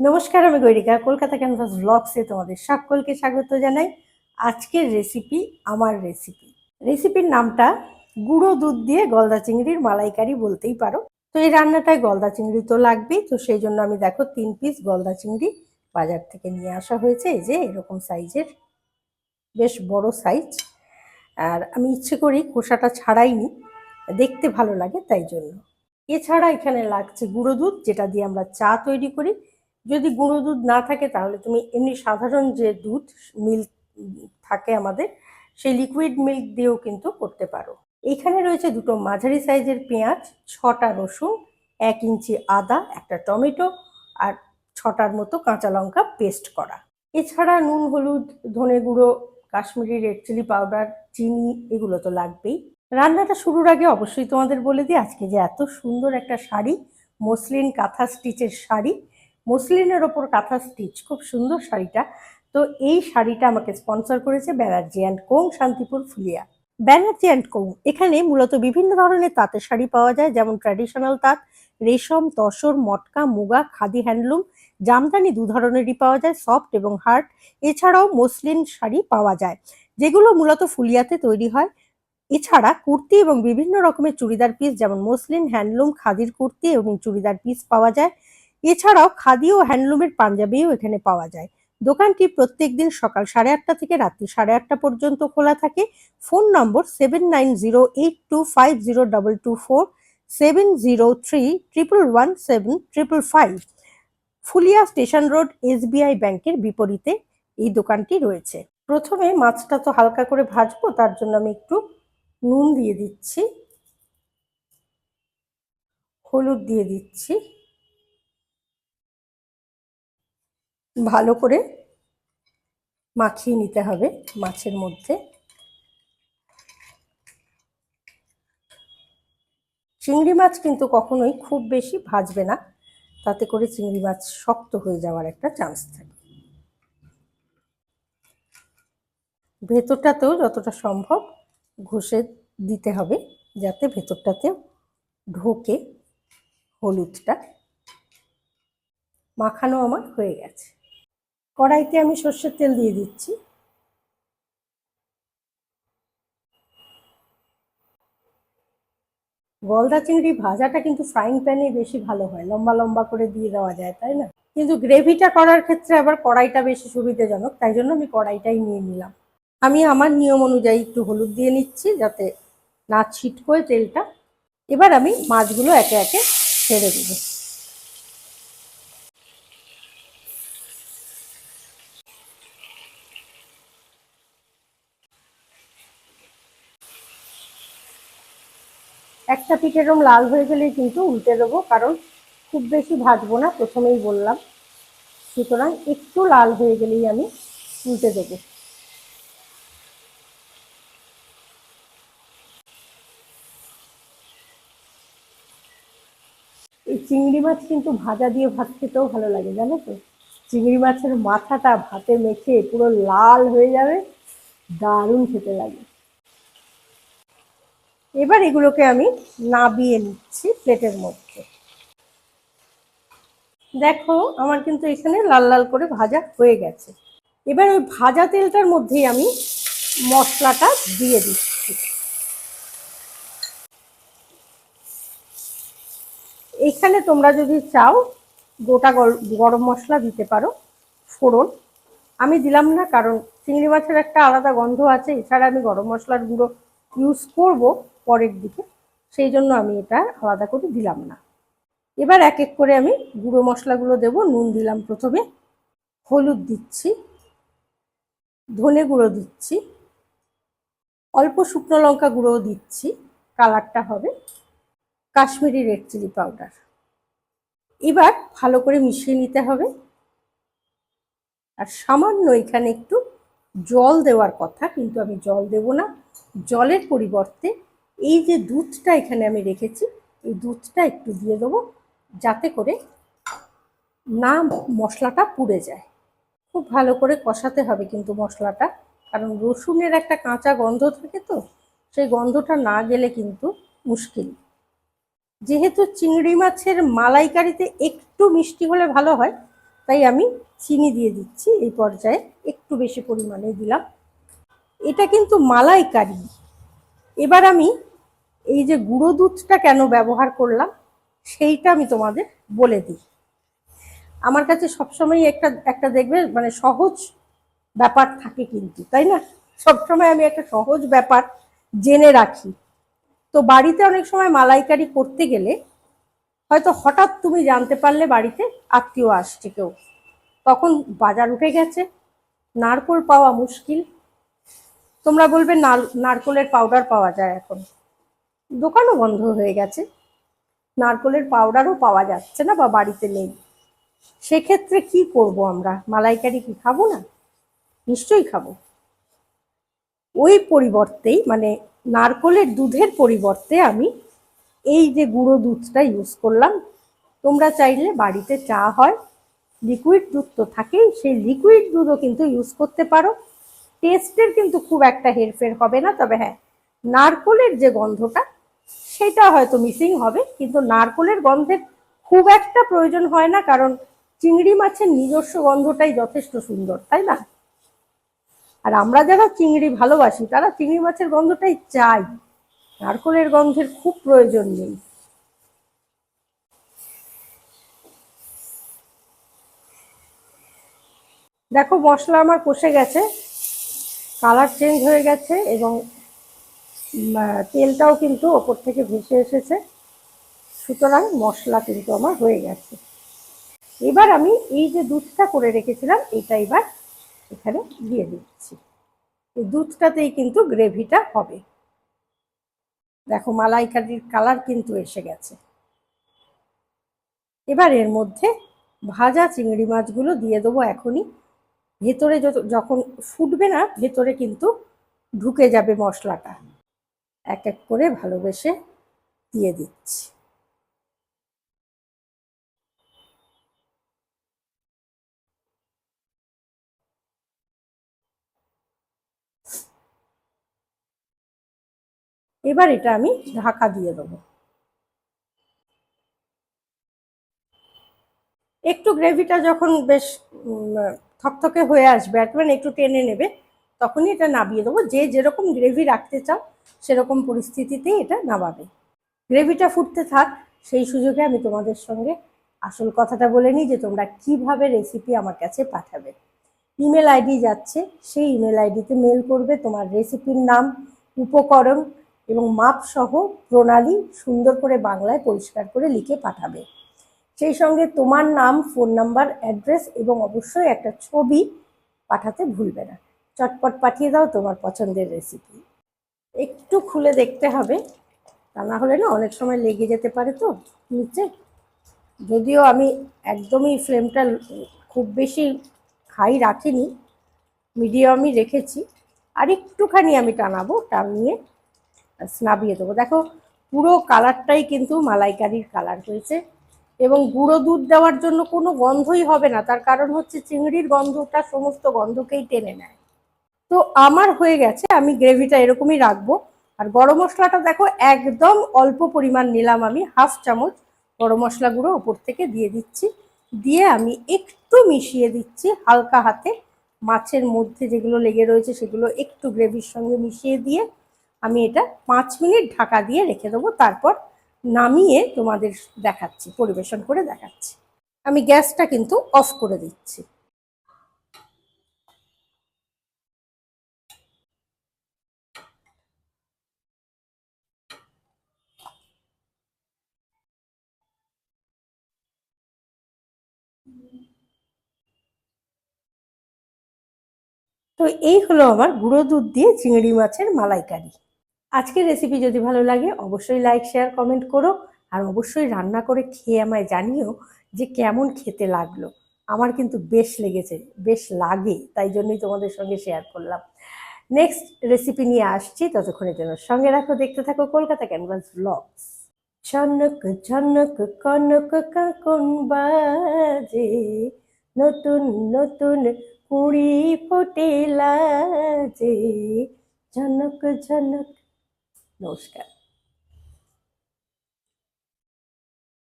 নমস্কার, আমি গৈরিকা, কলকাতা ক্যানভাস ব্লগসে তোমাদের সকলকে স্বাগত জানাই। আজকের রেসিপি আমার রেসিপি রেসিপির নামটা গুঁড়ো দুধ দিয়ে গলদা চিংড়ির মালাইকারি বলতেই পারো। তো এই রান্নাটায় গলদা চিংড়ি তো লাগবেই, তো সেই জন্য আমি দেখো তিন পিস গলদা চিংড়ি বাজার থেকে নিয়ে আসা হয়েছে। এই যে এরকম সাইজের, বেশ বড় সাইজ আর আমি ইচ্ছে করি খোসাটা ছাড়াইনি, দেখতে ভালো লাগে তাই জন্য। এছাড়া এখানে লাগছে গুঁড়ো দুধ, যেটা দিয়ে আমরা চা তৈরি করি। যদি গুঁড়ো দুধ না থাকে তাহলে তুমি এমনি সাধারণ যে দুধ মিল্ক থাকে আমাদের, সেই লিকুইড মিল্ক দিয়েও কিন্তু করতে পারো। এখানে রয়েছে দুটো মাঝারি সাইজের পেঁয়াজ, ছটা রসুন, এক ইঞ্চি আদা, একটা টমেটো আর ছটার মতো কাঁচা লঙ্কা পেস্ট করা। এছাড়া নুন, হলুদ, ধনে গুঁড়ো, কাশ্মীরি রেড চিলি পাউডার চিনি, এগুলো তো লাগবেই। রান্নাটা শুরুর আগে অবশ্যই তোমাদের বলে দিই, আজকে যে এত সুন্দর একটা শাড়ি, মসলিন কাঁথা স্টিচের শাড়ি মসলিনের ওপর কাঁথা স্টিচ খুব সুন্দর শাড়িটা। তো এই শাড়িটা আমাকে স্পন্সর করেছে Banerjee and company Shantipur Phulia. Banerjee and company, এখানে মূলত বিভিন্ন ধরনের তাঁতের শাড়ি পাওয়া যায়, যেমন ট্র্যাডিশনাল তাঁত, রেশম, তসর, মটকা, মুগা, খাদি হ্যান্ডলুম জামদানি দু ধরনেরই পাওয়া যায় সফট এবং হার্ড এছাড়াও মসলিন শাড়ি পাওয়া যায়, যেগুলো মূলত ফুলিয়াতে তৈরি হয়। এছাড়া কুর্তি এবং বিভিন্ন রকমের চুড়িদার পিস যেমন মসলিন হ্যান্ডলুম খাদির কুর্তি এবং চুড়িদার পিস পাওয়া যায়। এছাড়াও খাদি ও হ্যান্ডলুমের পাঞ্জাবিও এখানে পাওয়া যায়। দোকানটি প্রত্যেক দিন সকাল সাড়ে আটটা থেকে রাত্রি সাড়ে আটটা পর্যন্ত খোলা থাকে। Phone number seven nine zero eight two five zero double two four, seven zero three triple one seven triple five. Phulia station road SBI ব্যাংকের বিপরীতে এই দোকানটি রয়েছে। প্রথমে মাছটা তো হালকা করে ভাজবো, তার জন্য আমি একটু নুন দিয়ে দিচ্ছি, হলুদ দিয়ে দিচ্ছি। ভালো করে মাখিয়ে নিতে হবে মাছের মধ্যে। চিংড়ি মাছ কিন্তু কখনোই খুব বেশি ভাজবে না, তাতে করে চিংড়ি মাছ শক্ত হয়ে যাওয়ার একটা চান্স থাকে। ভেতরটাতেও যতটা সম্ভব ঘষে দিতে হবে, যাতে ভেতরটাতেও ঢোকে হলুদটা। মাখানো আমার হয়ে গেছে। কড়াইতে আমি সর্ষের তেল দিয়ে দিচ্ছি। গলদা চিংড়ি ভাজাটা কিন্তু ফ্রাইং প্যানে বেশি ভালো হয়, লম্বা লম্বা করে দিয়ে দেওয়া যায়, তাই না? কিন্তু গ্রেভিটা করার ক্ষেত্রে আবার কড়াইটা বেশি সুবিধাজনক, তাই জন্য আমি কড়াইটাই নিয়ে নিলাম। আমি আমার নিয়ম অনুযায়ী একটু হলুদ দিয়ে নিচ্ছি যাতে না ছিটকোয় তেলটা। এবার আমি মাছগুলো একে একে ছেড়ে দেবো। একটা পিঠ এরকম লাল হয়ে গেলেই কিন্তু উল্টে দেবো, কারণ খুব বেশি ভাজবো না, প্রথমেই বললাম। সুতরাং একটু লাল হয়ে গেলেই আমি উল্টে দেবো। এই চিংড়ি মাছ কিন্তু ভাজা দিয়ে ভাত খেতেও ভালো লাগে, জানো তো? চিংড়ি মাছের মাথাটা ভাতে মেখে পুরো লাল হয়ে যাবে, দারুণ খেতে লাগে। এবার এগুলোকে আমি নাবিয়ে নিচ্ছি প্লেটের মধ্যে। দেখো, আমার কিন্তু এখানে লাল লাল করে ভাজা হয়ে গেছে। এবার ওই ভাজা তেলটার মধ্যেই আমি মশলাটা দিয়ে দিচ্ছি। এখানে তোমরা যদি চাও, গোটা গরম মশলা দিতে পারো, ফোড়ন। আমি দিলাম না, কারণ চিংড়ি মাছের একটা আলাদা গন্ধ আছে, এছাড়া আমি গরম মশলার গুঁড়ো ইউজ করব। পরের দিকে। সেই জন্য আমি এটা আলাদা করে দিলাম না। এবার এক এক করে আমি গুঁড়ো মশলাগুলো দেব, নুন দিলাম প্রথমে, হলুদ দিচ্ছি, ধনে গুঁড়ো দিচ্ছি, অল্প শুকনো লঙ্কা গুঁড়োও দিচ্ছি, কালারটা হবে কাশ্মীরি রেড চিলি পাউডার। এবার ভালো করে মিশিয়ে নিতে হবে। আর সামান্য এখানে একটু জল দেওয়ার কথা, কিন্তু আমি জল দেব না। জলের পরিবর্তে এই যে দুধটা এখানে আমি রেখেছি, এই দুধটা একটু দিয়ে দেবো যাতে করে না মশলাটা পুড়ে যায়। খুব ভালো করে কষাতে হবে কিন্তু মশলাটা, কারণ রসুনের একটা কাঁচা গন্ধ থাকে তো, সেই গন্ধটা না গেলে কিন্তু মুশকিল। যেহেতু চিংড়ি মাছের মালাইকারিতে একটু মিষ্টি হলে ভালো হয়, তাই আমি চিনি দিয়ে দিচ্ছি, এই পর্যায়ে একটু বেশি পরিমাণে দিলাম। এটা কিন্তু মালাইকারি। এবার আমি এই যে গুঁড়ো দুধটা কেন ব্যবহার করলাম, সেইটা আমি তোমাদের বলে দিই। আমার কাছে সবসময় একটা একটা দেখবে মানে সহজ ব্যাপার থাকে কিন্তু, তাই না? সবসময় আমি একটা সহজ ব্যাপার জেনে রাখি। তো বাড়িতে অনেক সময় মালাইকারি করতে গেলে হয়তো হঠাৎ তুমি জানতে পারলে বাড়িতে আত্মীয় আসছে কেউ। তখন বাজার উঠে গেছে, নারকোল পাওয়া মুশকিল। তোমরা বলবে নারকোলের পাউডার পাওয়া যায় এখন। দোকানও বন্ধ হয়ে গেছে। নারকোলের পাউডারও পাওয়া যাচ্ছে না বা বাড়িতে নেই। সেক্ষেত্রে কি করব আমরা? মালাইকারি কি খাব না? নিশ্চয়ই খাব। ওই পরিবর্তেই মানে নারকোলের দুধের পরিবর্তে আমি এই যে গুঁড়ো দুধটা ইউজ করলাম, তোমরা চাইলে বাড়িতে চা হয় লিকুইড দুধ তো থাকেই, সেই লিকুইড দুধও কিন্তু ইউজ করতে পারো। টেস্টের কিন্তু খুব একটা হেরফের হবে না, তবে হ্যাঁ নারকোলের যে গন্ধটা সেটা হয়তো মিসিং হবে, কিন্তু নারকোলের গন্ধের খুব একটা প্রয়োজন হয় না, কারণ চিংড়ি মাছের নিজস্ব গন্ধটাই যথেষ্ট সুন্দর, তাই না? আর আমরা যারা চিংড়ি ভালোবাসি, তারা চিংড়ি মাছের গন্ধটাই চাই। নারকোলের গন্ধের খুব প্রয়োজন নেই। দেখো, মশলা আমার কষে গেছে কালার চেঞ্জ হয়ে গেছে এবং তেলটাও কিন্তু ওপর থেকে ভেসে এসেছে। সুতরাং মশলা কিন্তু আমার হয়ে গেছে। এবার আমি এই যে দুধটা করে রেখেছিলাম, এটা এবার এখানে দিয়ে দিচ্ছি। এই দুধটাতেই কিন্তু গ্রেভিটা হবে। দেখো, মালাইকারির কালার কিন্তু এসে গেছে। এবার এর মধ্যে ভাজা চিংড়ি মাছগুলো দিয়ে দেবো এখনই। ভেতরে যখন ফুটবে না, ভেতরে কিন্তু ঢুকে যাবে মশলাটা। এক এক করে ভালোবেসে দিয়ে দিচ্ছি। এবার এটা আমি ঢাকা দিয়ে দেবো। একটু গ্রেভিটা যখন বেশ থকথকে হয়ে আসবে মানে একটু টেনে নেবে তখনই এটা নামিয়ে দেবো। যে যেরকম গ্রেভি রাখতে চাও, সেরকম পরিস্থিতিতেই এটা নামাবে। গ্রেভিটা ফুটতে থাক, সেই সুযোগে আমি তোমাদের সঙ্গে আসল কথাটা বলে নিই যে তোমরা কীভাবে রেসিপি আমার কাছে পাঠাবে। ইমেল আইডি যাচ্ছে, সেই ইমেল আইডিতে মেল করবে তোমার রেসিপির নাম, উপকরণ এবং মাপসহ প্রণালী সুন্দর করে বাংলায় পরিষ্কার করে লিখে পাঠাবে। সেই সঙ্গে তোমার নাম ফোন নাম্বার অ্যাড্রেস এবং অবশ্যই একটা ছবি পাঠাতে ভুলবে না। চটপট পাঠিয়ে দাও তোমার পছন্দের রেসিপি একটু খুলে দেখতে হবে, তা না হলে না অনেক সময় লেগে যেতে পারে তো নিচে। যদিও আমি একদমই ফ্লেমটা খুব বেশি হাই রাখিনি মিডিয়ামই রেখেছি। আর একটুখানি আমি টানাবো টানিয়ে নাবিয়ে দেবো। দেখো, পুরো কালারটাই কিন্তু মালাইকারির কালার হয়েছে এবং গুঁড়ো দুধ দেওয়ার জন্য কোনো গন্ধই হবে না। তার কারণ হচ্ছে চিংড়ির গন্ধটা সমস্ত গন্ধকেই টেনে নেয়। তো আমার হয়ে গেছে, আমি গ্রেভিটা এরকমই রাখব। আর গরম মশলাটা দেখো, একদম অল্প পরিমাণ নিলাম আমি, হাফ চামচ গরম মশলা গুঁড়ো ওপর থেকে দিয়ে দিচ্ছি। দিয়ে আমি একটু মিশিয়ে দিচ্ছি হালকা হাতে, মাছের মধ্যে যেগুলো লেগে রয়েছে সেগুলো একটু গ্রেভির সঙ্গে মিশিয়ে দিয়ে আমি এটা পাঁচ মিনিট ঢাকা দিয়ে রেখে দেবো, তারপর নামিয়ে তোমাদের দেখাচ্ছি, পরিবেশন করে দেখাচ্ছি। আমি গ্যাসটা কিন্তু অফ করে দিচ্ছি। তো এই হলো আমার গুঁড়ো দুধ দিয়ে চিংড়ি মাছের মালাইকারি। আজকের রেসিপি যদি ভালো লাগে, অবশ্যই লাইক শেয়ার কমেন্ট করো আর অবশ্যই রান্না করে খেয়ে আমায় জানিও যে কেমন খেতে লাগল। আমার কিন্তু বেশ লেগেছে, বেশ লাগে, তাই জন্যই তোমাদের সঙ্গে শেয়ার করলাম। নেক্সট রেসিপি নিয়ে আসছি, ততক্ষণের জন্য সঙ্গে রাখো, দেখতে থাকো কলকাতা ক্যানভাস ব্লগস ঝনক ঝনক, কনক, কাকন বাজে, নতুন নতুন কুড়ি ফুটিলা যে ঝনক ঝনক। নমস্কার।